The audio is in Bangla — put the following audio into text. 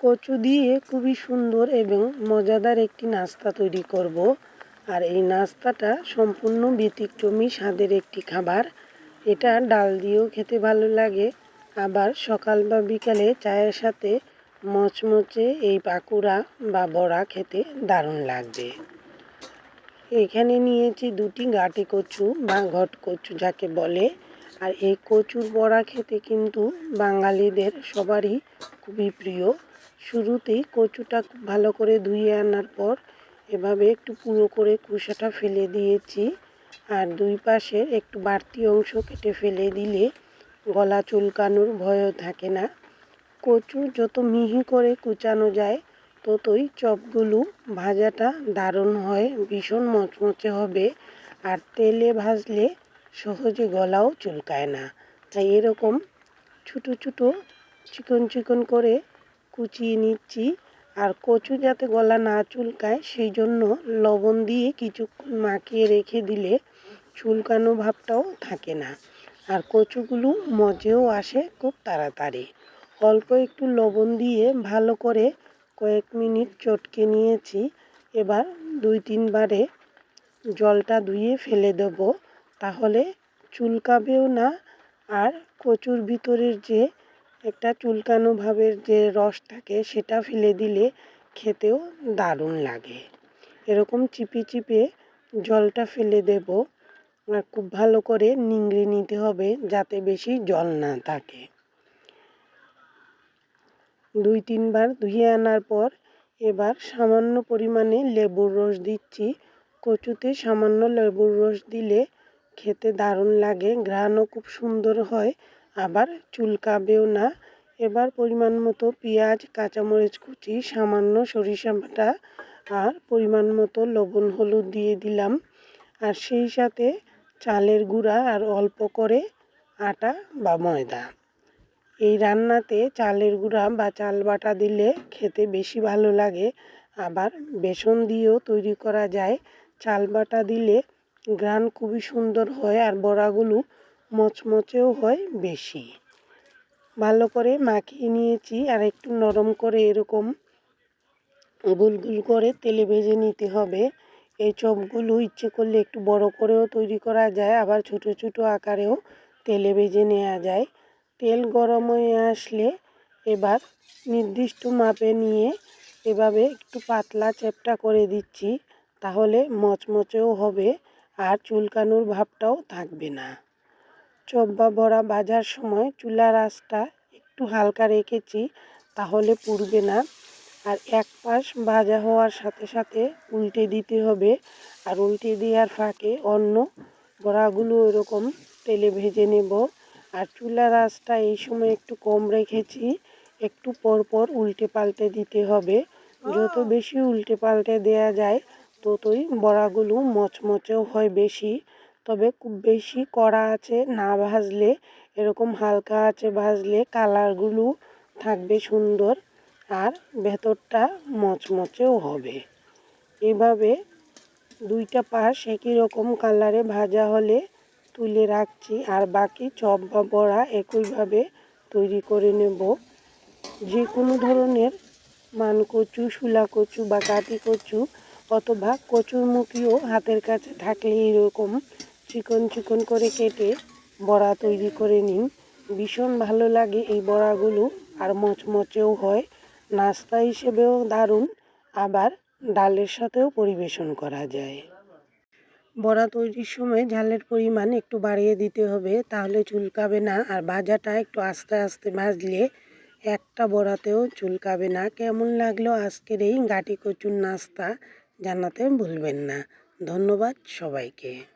কচু দিয়ে খুবই সুন্দর এবং মজাদার একটি নাস্তা তৈরি করব। আর এই নাস্তাটা সম্পূর্ণ ব্যতিক্রমী স্বাদের একটি খাবার। এটা ডাল দিয়েও খেতে ভালো লাগে। আবার সকাল বা বিকালে চায়ের সাথে মচমচে এই পাকুড়া বা বড়া খেতে দারুণ লাগবে। এখানে নিয়েছি দুটি গাঁটি কচু বা ঘট কচু যাকে বলে। আর এই কচুর বড়া খেতে কিন্তু বাঙালিদের সবারই খুবই প্রিয়। শুরুতেই কচুটা ভালো করে ধুয়ে আনার পর এভাবে একটু পুরো করে কুসাটা ফেলে দিয়েছি। আর দুই পাশের একটু বাড়তি অংশ কেটে ফেলে দিলে গলা চুলকানোর ভয়ও থাকে না। কচু যত মিহি করে কুচানো যায়, ততই চপগুলো ভাজাটা দারুণ হয়, ভীষণ মচমচে হবে। আর তেলে ভাজলে সহজে গলাও চুলকায় না। তাই এরকম ছোটো ছোটো চিকন চিকন করে কুচিয়ে নিচ্ছি। আর কচু যাতে গলা না চুলকায়, সেই জন্য লবণ দিয়ে কিছুক্ষণ মাখিয়ে রেখে দিলে চুলকানো ভাবটাও থাকে না। আর কচুগুলো মজেও আসে খুব তাড়াতাড়ি। অল্প একটু লবণ দিয়ে ভালো করে কয়েক মিনিট চটকে নিয়েছি। এবার দুই তিনবারে জলটা ধুয়ে ফেলে দেব। তাহলে চুলকাবেও না, আর কচুর ভিতরের যে একটা চুলকানো ভাবের যে রস থাকে সেটা ফেলে দিলে খেতেও দারুণ লাগে। এরকম চিপে চিপে জলটা ফেলে দেব, আর খুব ভালো করে নিংড়ে নিতে হবে যাতে বেশি জল না থাকে। দুই তিনবার ধুয়ে আনার পর এবার সামান্য পরিমাণে লেবুর রস দিচ্ছি। কচুতে সামান্য লেবুর রস দিলে খেতে দারুণ লাগে, ঘ্রাণও খুব সুন্দর হয়, আবার চুলকাবেও না। এবার পরিমাণ মতো পেঁয়াজ, কাঁচামরিচ কুচি, সামান্য সরিষা বাটা আর পরিমাণ মতো লবণ হলুদ দিয়ে দিলাম। আর সেই সাথে চালের গুঁড়া আর অল্প করে আটা বা ময়দা। এই রান্নাতে চালের গুঁড়া বা চাল বাটা দিলে খেতে বেশি ভালো লাগে। আবার বেসন দিয়েও তৈরি করা যায়। চাল বাটা দিলে ঘ্রাণ খুবই সুন্দর হয় আর বড়াগুলো মচমচেও হয় বেশি। ভালো করে মাখিয়ে নিয়েছি আর একটু নরম করে এরকম গোল গোল করে তেলে ভেজে নিতে হবে। এই চপগুলো ইচ্ছে করলে একটু বড় করেও তৈরি করা যায়, আবার ছোট ছোট আকারেও তেলে ভেজে নেওয়া যায়। তেল গরম হয়ে আসলে এবার নির্দিষ্ট মাপে নিয়ে এভাবে একটু পাতলা চ্যাপটা করে দিচ্ছি, তাহলে মচমচেও হবে। আর চুলকানোর ভাবটাও থাকবে না। চপ বা বড়া ভাজার সময় চুলার আঁচটা একটু হালকা রেখেছি, তাহলে পুড়বে না। আর এক পাশ ভাজা হওয়ার সাথে সাথে উল্টে দিতে হবে, আর উল্টে দেওয়ার ফাঁকে অন্য বড়াগুলো এরকম তেলে ভেজে নেব। আর চুলার আঁচটা এই সময় একটু কম রেখেছি, একটু পর পর উল্টে পাল্টে দিতে হবে। যত বেশি উল্টে পাল্টে দেওয়া যায় ততই বড়াগুলো মচমচেও হয় বেশি। তবে খুব বেশি কড়া আছে, না ভাজলে এরকম হালকা আছে ভাজলে কালারগুলো থাকবে সুন্দর আর ভেতরটা মচমচেও হবে। এভাবে দুইটা পাশ একই রকম কালারে ভাজা হলে তুলে রাখছি আর বাকি চপ বা বড়া একইভাবে তৈরি করে নেব। যে কোনো ধরনের মানকচু শুলা কচু বা কাটি কচু অথবা কচুর মুখিও হাতের কাছে থাকলে এরকম চিকন চিকন করে কেটে বড়া তৈরি করে নিন। ভীষণ ভালো লাগে এই বড়াগুলো, আর মচমচেও হয়। নাস্তা হিসেবেও দারুণ, আবার ডালের সাথেও পরিবেশন করা যায়। বড়া তৈরির সময় ঝালের পরিমাণ একটু বাড়িয়ে দিতে হবে, তাহলে চুলকাবে না, আর ভাজাটা একটু আস্তে আস্তে ভাজলে একটা বড়াতেও চুলকাবে না। কেমন লাগল আজকের এই গাটি কচুর নাস্তা? জানাতে ভুলবেন না। ধন্যবাদ সবাইকে।